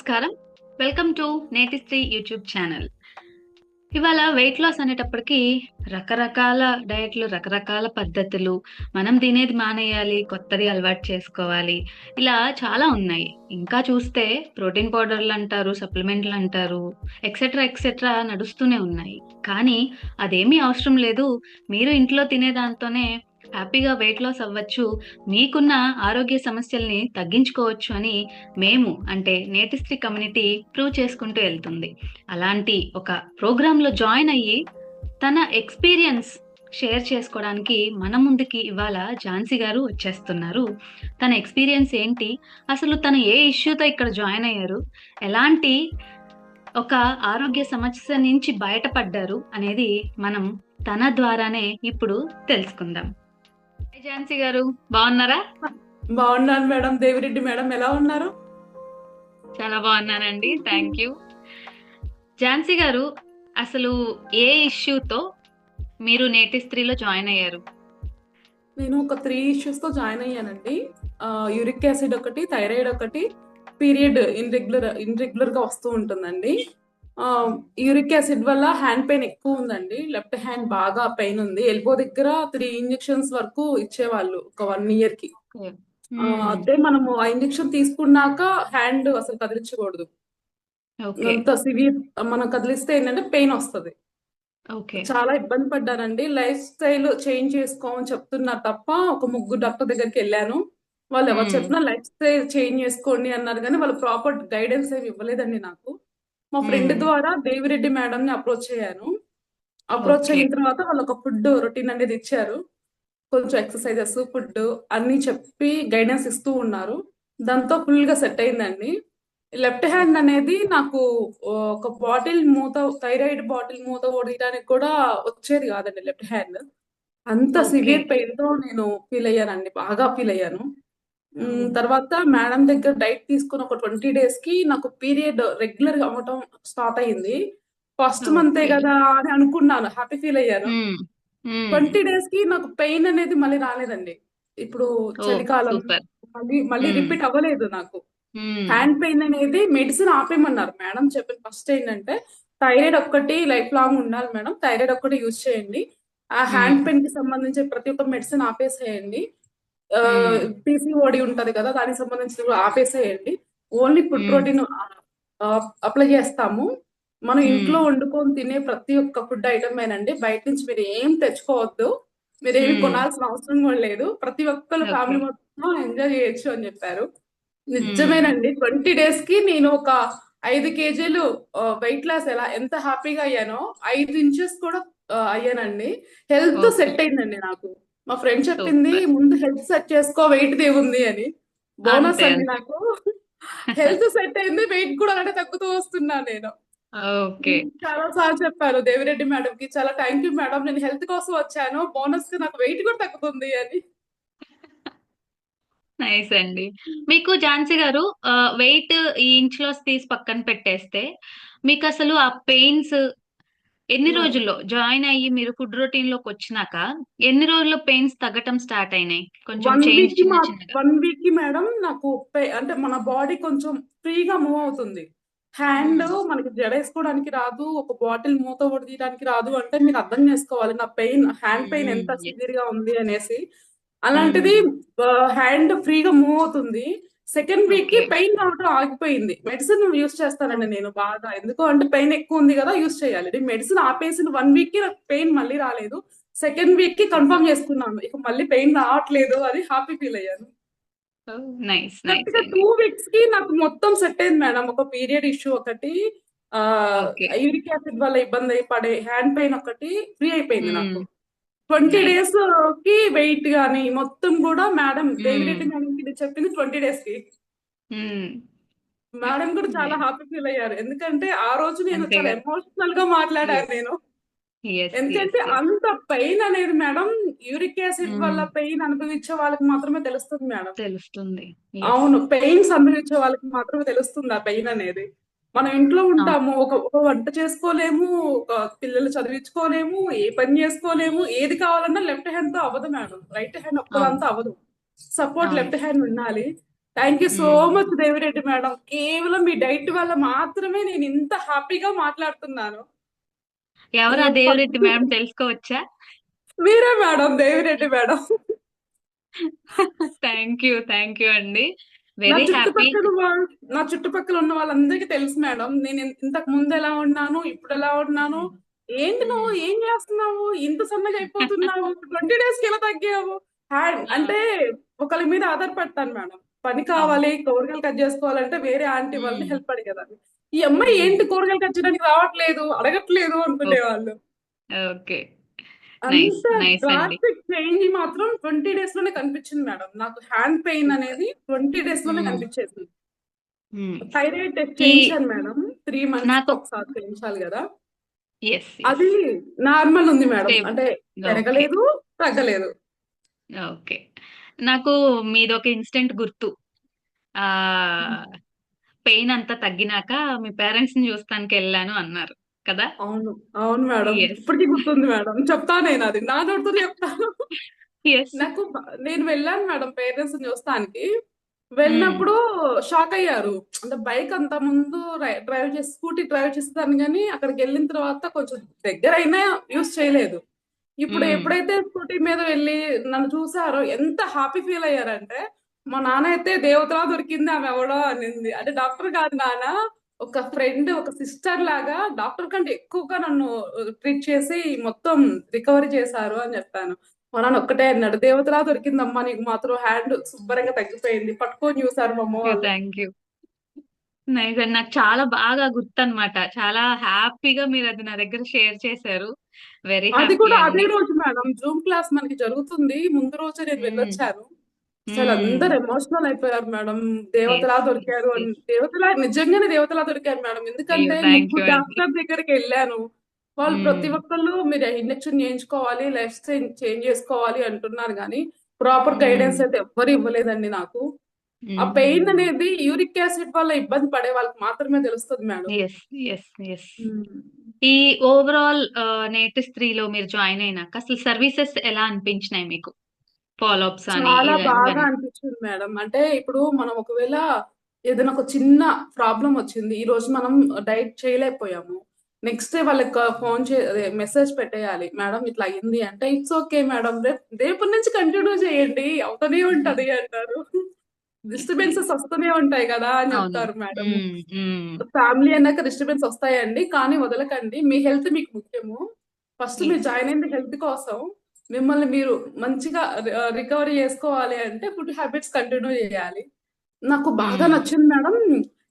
నమస్కారం. Welcome to నేటి స్త్రీ యూట్యూబ్ ఛానల్ ఇవాళ వెయిట్ లాస్ అనేటప్పటికి రకరకాల డయట్లు రకరకాల పద్ధతులు. మనం తినేది మానేయాలి కొత్తది అలవాటు చేసుకోవాలి. ఇలా చాలా ఉన్నాయి. ఇంకా చూస్తే ప్రోటీన్ పౌడర్లు అంటారు సప్లిమెంట్లు అంటారు ఎక్సెట్రా ఎక్సెట్రా నడుస్తూనే ఉన్నాయి. కానీ అదేమీ అవసరం లేదు. మీరు ఇంట్లో తినే దాంతోనే హ్యాపీగా వెయిట్ లాస్ అవ్వచ్చు మీకున్న ఆరోగ్య సమస్యల్ని తగ్గించుకోవచ్చు అని మేము అంటే నేటిస్ట్రీ కమ్యూనిటీ ప్రూవ్ చేసుకుంటూ వెళ్తుంది. అలాంటి ఒక ప్రోగ్రాంలో జాయిన్ అయ్యి తన ఎక్స్పీరియన్స్ షేర్ చేసుకోవడానికి మన ముందుకి ఇవాళ ఝాన్సీ గారు వచ్చేస్తున్నారు. తన ఎక్స్పీరియన్స్ ఏంటి? అసలు తను ఏ ఇష్యూతో ఇక్కడ జాయిన్ అయ్యారు? ఎలాంటి ఒక ఆరోగ్య సమస్య నుంచి బయటపడ్డారు అనేది మనం తన ద్వారానే ఇప్పుడు తెలుసుకుందాం. ఝాన్సీ గారు బాగున్నారా? బాగున్నాను మేడం. దేవిరెడ్డి మేడం ఎలా ఉన్నారు? చాలా బాగున్నానండి. థ్యాంక్ యూ ఝాన్సీ గారు అసలు ఏ ఇష్యూతో మీరు నేటి స్త్రీలో జాయిన్ అయ్యారు? నేను ఒక త్రీ ఇష్యూస్తో జాయిన్ అయ్యానండి. యూరిక్ యాసిడ్ ఒకటి థైరాయిడ్ ఒకటి పీరియడ్ ఇన్రెగ్యులర్ ఇన్రెగ్యులర్గా వస్తూ ఉంటుందండి. యూరిక్ యాసిడ్ వల్ల హ్యాండ్ పెయిన్ ఎక్కువ ఉందండి. లెఫ్ట్ హ్యాండ్ బాగా పెయిన్ ఉంది. ఎల్బో దగ్గర త్రీ ఇంజెక్షన్స్ వరకు ఇచ్చేవాళ్ళు ఒక వన్ ఇయర్కి. అదే మనము ఆ ఇంజెక్షన్ తీసుకున్నాక హ్యాండ్ అసలు కదిలించకూడదు. అంత సివియర్ మనం కదిలిస్తే ఏంటంటే పెయిన్ వస్తుంది. చాలా ఇబ్బంది పడ్డానండి లైఫ్ స్టైల్ చేంజ్ చేసుకోమని చెప్తున్నారు తప్ప ఒక ముగ్గురు డాక్టర్ దగ్గరికి వెళ్ళాను. వాళ్ళు ఎవరు. చెప్పినా లైఫ్ స్టైల్ చేంజ్ చేసుకోండి అన్నారు కానీ వాళ్ళు ప్రాపర్ గైడెన్స్ ఏమి ఇవ్వలేదండి నాకు. మా ఫ్రెండ్. ద్వారా దేవిరెడ్డి మేడం ని అప్రోచ్ అయ్యాను అప్రోచ్. అయిన తర్వాత వాళ్ళు ఒక ఫుడ్ రొటీన్ అనేది ఇచ్చారు కొంచెం ఎక్సర్సైజెస్ ఫుడ్ అన్ని చెప్పి గైడెన్స్ ఇస్తూ ఉన్నారు దాంతో ఫుల్గా సెట్ అయిందండి లెఫ్ట్ హ్యాండ్ అనేది నాకు ఒక బాటిల్ మూత థైరాయిడ్ బాటిల్ మూత ఓడడానికి కూడా వచ్చేది కాదండి లెఫ్ట్ హ్యాండ్ అంత. సివియర్ పెయిన్తో నేను ఫీల్ అయ్యానండి బాగా ఫీల్ అయ్యాను. తర్వాత మేడం దగ్గర డైట్ తీసుకున్న ఒక ట్వంటీ డేస్కి నాకు పీరియడ్ రెగ్యులర్గా అవ్వటం స్టార్ట్ అయింది ఫస్ట్ మంతే. కదా అని అనుకున్నాను హ్యాపీ ఫీల్ అయ్యాను. ట్వంటీ డేస్కి నాకు పెయిన్ అనేది మళ్ళీ రాలేదండి ఇప్పుడు చలికాలం మళ్ళీ మళ్ళీ. రిపీట్ అవ్వలేదు నాకు. హ్యాండ్ పెయిన్ అనేది మెడిసిన్ ఆపేయమన్నారు మేడం చెప్పిన ఫస్ట్ ఏంటంటే థైరాయిడ్ ఒక్కటి లైఫ్ లాంగ్ ఉండాలి మేడం థైరాయిడ్ ఒక్కటి యూజ్ చేయండి ఆ హ్యాండ్. పెయిన్కి సంబంధించి ప్రతి ఒక్క మెడిసిన్ ఆపేసేయండి. పీసీఓడి ఉంటది కదా దానికి సంబంధించి కూడా ఆపేసేయండి. Only food. ప్రోటీన్ అప్లై చేస్తాము. మనం ఇంట్లో. వండుకొని తినే ప్రతి ఒక్క ఫుడ్ ఐటమ్ ఏనండి బయట నుంచి మీరు ఏం తెచ్చుకోవద్దు. మీరు ఏమి. కొనాల్సిన అవసరం కూడా లేదు. ప్రతి ఒక్కరు ఫ్యామిలీ మొత్తం ఎంజాయ్ చేయొచ్చు అని చెప్పారు. నిజమేనండి. ట్వంటీ డేస్కి నేను ఒక ఐదు కేజీలు వెయిట్ లాస్ ఎలా ఎంత హ్యాపీగా అయ్యానో ఐదు ఇంచెస్ కూడా అయ్యానండి. హెల్త్ సెట్ అయిందండి నాకు. మా ఫ్రెండ్ చెప్పింది ముందు హెల్త్ సెట్ చేసుకో వెయిట్ దేవుంది అని. బోనస్ అండి నాకు. హెల్త్ సెట్ అయింది వెయిట్ కూడా అలానే తగ్గుతూ వస్తున్నా నేను. ఓకే. చాలా సార్లు చెప్పారు దేవిరెడ్డి మేడం కి చాలా థ్యాంక్ యూ మేడం నేను హెల్త్ కోసం వచ్చాను బోనస్కి నాకు వెయిట్ కూడా తగ్గుతుంది అని. నైస్ అండి. మీకు ఝాన్సీ గారు వెయిట్ ఈ ఇంచ్ లాస్ తీసి పక్కన పెట్టేస్తే మీకు అసలు ఆ పెయిన్స్ ఎన్ని రోజుల్లో? జాయిన్ అయ్యి మీరు ఫుడ్ రొటీన్లోకి వచ్చినాక ఎన్ని రోజుల్లో పెయిన్స్ తగ్గటం స్టార్ట్ అయినాయి? కొంచెం చేంజ్ వన్ వీక్కి మేడం నాకు అంటే మన బాడీ కొంచెం ఫ్రీగా మూవ్ అవుతుంది. హ్యాండ్. మనకి జడేసుకోవడానికి రాదు ఒక బాటిల్ మూత తీయడానికి రాదు అంటే మీరు అర్థం చేసుకోవాలి. నా పెయిన్ హ్యాండ్ పెయిన్ ఎంత. సివియర్గా ఉంది అనేసి. అలాంటిది. హ్యాండ్ ఫ్రీగా మూవ్ అవుతుంది. సెకండ్ వీక్కి పెయిన్ రావడం ఆగిపోయింది. మెడిసిన్ యూస్ చేస్తానండి నేను బాగా. ఎందుకు అంటే పెయిన్ ఎక్కువ ఉంది కదా యూస్ చేయాలి. మెడిసిన్ ఆపేసిన వన్ వీక్కి నాకు పెయిన్ మళ్ళీ రాలేదు. సెకండ్ వీక్కి కన్ఫర్మ్ చేసుకున్నాను. ఇక మళ్ళీ పెయిన్ రావట్లేదు అది హ్యాపీ ఫీల్ అయ్యాను. టూ వీక్స్కి నాకు మొత్తం సెట్ అయింది మేడం ఒక పీరియడ్ ఇష్యూ ఒకటి యూరిక్ యాసిడ్ వల్ల ఇబ్బంది అయి పడే హ్యాండ్ పెయిన్ ఒకటి ఫ్రీ అయిపోయింది నాకు. మ్మ్. ట్వంటీ నైస్ డేస్కి వెయిట్ గానీ మొత్తం కూడా మేడం. దేవిరెడ్డి మేడం ఇది చెప్పింది ట్వంటీ డేస్కి మ్మ్. మేడం కూడా చాలా నైస్ హ్యాపీ ఫీల్ అయ్యారు. ఎందుకంటే ఆ రోజు నేను చాలా ఎమోషనల్గా మాట్లాడాను నేను. ఎందుకంటే అంత పెయిన్ అనేది మేడం యూరిక్ యాసిడ్ వల్ల. పెయిన్ అనుభవించే వాళ్ళకి మాత్రమే తెలుస్తుంది మేడం. తెలుస్తుంది. అవును పెయిన్స్ అనుభవించే వాళ్ళకి మాత్రమే తెలుస్తుంది ఆ పెయిన్ అనేది. మనం ఇంట్లో ఉంటాము. ఒక వంట చేసుకోలేము ఒక పిల్లలు చదివించుకోలేము ఏ పని చేసుకోలేము ఏది కావాలన్నా లెఫ్ట్ హ్యాండ్తో అవ్వదు మేడం రైట్ హ్యాండ్ ఒక్కదంతా అవ్వదు. సపోర్ట్ లెఫ్ట్ హ్యాండ్ ఉండాలి. Thank you so. Much Devireddy madam కేవలం మీ డైట్ వల్ల మాత్రమే నేను ఇంత హ్యాపీగా మాట్లాడుతున్నాను. ఎవరు ఆ దేవిరెడ్డి మేడం తెలుసుకోవచ్చా? మీరే madam Devireddy madam thank you thank you అండి. వెరీ హ్యాపీ నా చుట్టుపక్కల ఉన్న వాళ్ళందరికీ తెలుసు మేడం. నేను ఇంతకు ముందు ఎలా ఉన్నాను ఇప్పుడు ఎలా ఉన్నాను? ఏంటి నువ్వు? ఏం చేస్తున్నావు? ఇంత సన్నగా అయిపోతున్నావు. ట్వంటీ డేస్కి ఎలా తగ్గావు? అంటే ఒకరి మీద ఆధారపడతాను మేడం. పని కావాలి కూరగాయలు కట్ చేసుకోవాలంటే వేరే ఆంటీ వాళ్ళని మ్మ్. హెల్ప్ అడిగేదాన్ని. ఈ అమ్మాయి ఏంటి కూరగాయలు కట్ చేయడానికి రావట్లేదు అడగట్లేదు అనుకునేవాళ్ళు ఓకే చేంజ్ మాత్రం ట్వంటీ డేస్లోనే కనిపించింది మేడం. నాకు హ్యాండ్ పెయిన్ అనేది ట్వంటీ డేస్లోనే. కనిపించేసింది. మ్మ్. థైరాయిడ్ టెస్ట్ చేయించాను మేడం. త్రీ మంత్స్ ఒకసారి చేయించాలి కదా. అది నార్మల్ ఉంది మేడం. అంటే పెరగలేదు తగ్గలేదు. ఓకే నాకు మీది ఒక ఇన్సిడెంట్ గుర్తు. ఆ పెయిన్ అంతా తగ్గినాక మీ పేరెంట్స్ని చూస్తానికి వెళ్ళాను అన్నారు. కదా? అవును. అవును మేడం. ఇప్పటికీ గుర్తుంది మేడం. చెప్తా నేను అది నా నోటితో చెప్తాను నాకు నేను వెళ్ళాను మేడం పేరెంట్స్ చూస్తానికి. వెళ్ళినప్పుడు షాక్ అయ్యారు. అంటే బైక్ అంత ముందు డ్రైవ్ చేసి స్కూటీ డ్రైవ్ చేస్తాను కానీ అక్కడికి వెళ్ళిన తర్వాత కొంచెం దగ్గర అయినా యూస్ చేయలేదు. ఇప్పుడు మ్మ్. ఎప్పుడైతే స్కూటీ మీద వెళ్ళి నన్ను చూసారో ఎంత హ్యాపీ ఫీల్ అయ్యారంటే మా నాన్న అయితే దేవతలా దొరికింది ఆమె ఎవడో అనింది. అంటే డాక్టర్ కాదు నాన్న. ఒక ఫ్రెండ్ ఒక సిస్టర్ లాగా డాక్టర్ కంటే ఎక్కువగా నన్ను ట్రీట్ చేసి మొత్తం రికవరీ చేశారు అని చెప్పాను. మా నాన్న ఒక్కటే అన్నాడు దేవతలా దొరికిందమ్మా నీకు మాత్రం హ్యాండ్ శుభ్రంగా తగ్గిపోయింది. పట్టుకొని చూసారు మా అమ్మ వాళ్ళు. థ్యాంక్ యూ నైస్ అండి నాకు చాలా బాగా గుర్తు అనమాట చాలా హ్యాపీగా మీరు అది నా దగ్గర షేర్ చేశారు. వెరీ అది హ్యాపీ కూడా అండి అదే రోజు మేడం జూమ్ క్లాస్ మనకి జరుగుతుంది. ముందు రోజే నేను మ్మ్. వెళ్ళొచ్చాను. అసలు. అందరు ఎమోషనల్ అయిపోయారు మేడం దేవతలా దొరికారు. దేవతలా నిజంగానే దేవతలా దొరికారు మేడం ఎందుకంటే ముగ్గురు. డాక్టర్ దగ్గరికి వెళ్ళాను వాళ్ళు మ్మ్. ప్రతి ఒక్కళ్ళు మీరు ఇంజక్షన్ చేయించుకోవాలి లైఫ్ స్టైల్ చేంజ్ చేసుకోవాలి అంటున్నారు కానీ ప్రాపర్ మ్మ్. గైడెన్స్ అయితే ఎవ్వరు ఇవ్వలేదండి నాకు ఆ మ్మ్. పెయిన్ అనేది యూరిక్ యాసిడ్ వల్ల ఇబ్బంది పడే వాళ్ళకి మాత్రమే తెలుస్తుంది మేడం ఎస్ ఈ ఓవరాల్ నేటివ్ త్రీలో మీరు జాయిన్ అయినాక అసలు సర్వీసెస్ ఎలా అనిపించినాయి మీకు ఫాలో చాలా బాగా అనిపించింది మేడం. అంటే ఇప్పుడు మనం ఒకవేళ ఏదైనా ఒక చిన్న ప్రాబ్లం వచ్చింది ఈ రోజు మనం డైట్ చేయలేకపోయాము. నెక్స్ట్ డే వాళ్ళకి ఫోన్ చే మెసేజ్ పెట్టేయాలి. మేడం ఇట్లా అయింది అంటే ఇట్స్ ఓకే మేడం. రేపు రేపటి నుంచి కంటిన్యూ చేయండి. అవుతూనే ఉంటది అంటారు. డిస్టర్బెన్సెస్ వస్తూనే ఉంటాయి కదా అని చెప్తారు మేడం. ఫ్యామిలీ అన్నాక డిస్టర్బెన్స్ వస్తాయండి కానీ వదలకండి. మీ హెల్త్ మీకు ముఖ్యము. ఫస్ట్ మీరు. జాయిన్ అయింది హెల్త్ కోసం. మిమ్మల్ని మీరు మంచిగా రికవరీ చేసుకోవాలి అంటే ఫుడ్ హ్యాబిట్స్ కంటిన్యూ చేయాలి నాకు బాగా. నచ్చింది మేడం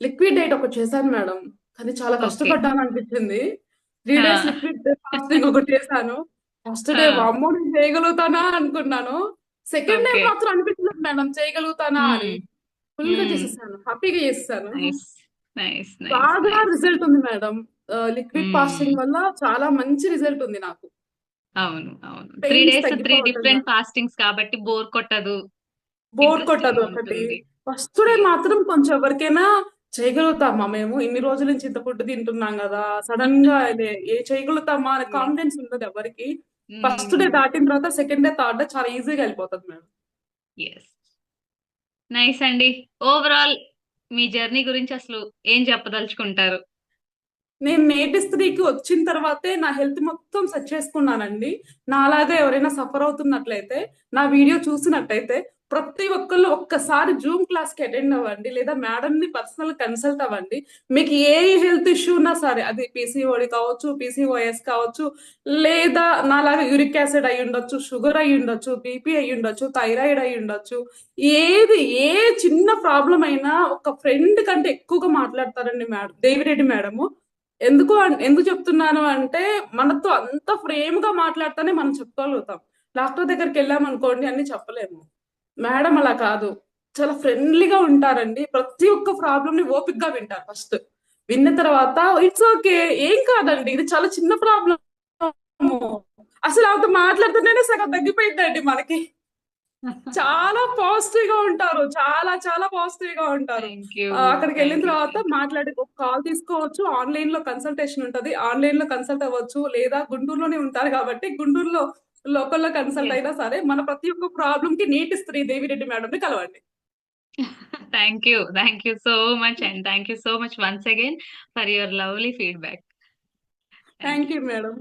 లిక్విడ్ డైట్ ఒకటి చేశాను మేడం కానీ చాలా కష్టపడ్డాను అనిపించింది త్రీ. డేస్ లిక్విడ్ ఫాస్టింగ్ ఒకటి చేశాను ఫస్ట్ డే ఆ. వామ్మో నేను చేయగలుగుతానా అనుకున్నాను సెకండ్ డే మాత్రం అనిపించలేదు మేడం చేయగలుగుతానా అని. ఫుల్గా. చేసేసాను హ్యాపీగా చేసేసాను బాగా రిజల్ట్ ఉంది మేడం లిక్విడ్. ఫాస్టింగ్ వల్ల చాలా మంచి రిజల్ట్ ఉంది నాకు అవును అవును. Three days three different fastings కాబట్టి బోర్ కొట్టదు. బోర్ కొట్టదు ఒకటి. First day. మాత్రం కొంచెం ఎవరికైనా చేయగలుగుతామా మేము? ఇన్ని రోజుల నుంచి ఇంత ఫుడ్ తింటున్నాం కదా. సడన్గా ఏ చేయగలుగుతామా అనే. కాన్ఫిడెన్స్ ఉండదు ఎవరికి. ఫస్ట్ డే మ్మ్. దాటిన తర్వాత సెకండ్ డే థర్డ్ డే చాలా ఈజీగా వెళ్ళిపోతుంది మేడం. ఎస్ నైస్ అండి. ఓవరాల్ మీ జర్నీ గురించి అసలు ఏం చెప్పదలుచుకుంటారు? నేను నేటి స్త్రీకి వచ్చిన తర్వాతే నా హెల్త్ మొత్తం సెట్ చేసుకున్నానండి. నాలాగా ఎవరైనా సఫర్ అవుతున్నట్లయితే నా వీడియో చూసినట్టయితే ప్రతి ఒక్కళ్ళు ఒక్కసారి జూమ్ క్లాస్కి అటెండ్ అవ్వండి లేదా మేడం ని పర్సనల్ కన్సల్ట్ అవ్వండి. మీకు ఏ హెల్త్ ఇష్యూ ఉన్నా సరే అది పీసీఓడి కావచ్చు పీసీఓఎస్ కావచ్చు లేదా నాలాగా యూరిక్ యాసిడ్ అయి ఉండొచ్చు షుగర్ అయి ఉండొచ్చు బీపీ అయి ఉండొచ్చు థైరాయిడ్ అయి ఉండొచ్చు ఏది ఏ చిన్న ప్రాబ్లం అయినా ఒక ఫ్రెండ్ కంటే ఎక్కువగా మాట్లాడతారండి మేడం దేవిరెడ్డి మేడము. ఎందుకు అన్- ఎందుకు చెప్తున్నాను అంటే మనతో అంత ఫ్రేమ్గా మాట్లాడితేనే మనం చెప్పగలుగుతాం డాక్టర్ దగ్గరికి వెళ్ళామనుకోండి అన్ని చెప్పలేము. మేడం అలా కాదు. చాలా ఫ్రెండ్లీగా ఉంటారండి. ప్రతి ఒక్క ప్రాబ్లమ్ని ఓపిక్గా వింటారు ఫస్ట్. విన్న తర్వాత ఇట్స్ ఓకే ఏం కాదండి. ఇది చాలా చిన్న ప్రాబ్లం అసలు ఆమెతో మాట్లాడుతుంటేనే సగం తగ్గిపోయిందండి మనకి. చాలా పాజిటివ్గా ఉంటారు చాలా చాలా పాజిటివ్గా ఉంటారు థ్యాంక్ యూ అక్కడికి వెళ్ళిన థ్యాంక్ యూ తర్వాత మాట్లాడి ఒక కాల్ తీసుకోవచ్చు ఆన్లైన్లో కన్సల్టేషన్ ఉంటది ఆన్లైన్లో కన్సల్ట్ అవ్వచ్చు లేదా గుంటూరులోనే ఉంటారు కాబట్టి గుంటూరులో లోకల్లో కన్సల్ట్. అయినా సరే మన ప్రతి ఒక్క ప్రాబ్లం కి నీటి స్త్రీ దేవిరెడ్డి మేడం ని కలవండి you. Thank you so much. And thank you so much once again for your lovely feedback. Thank thank. You madam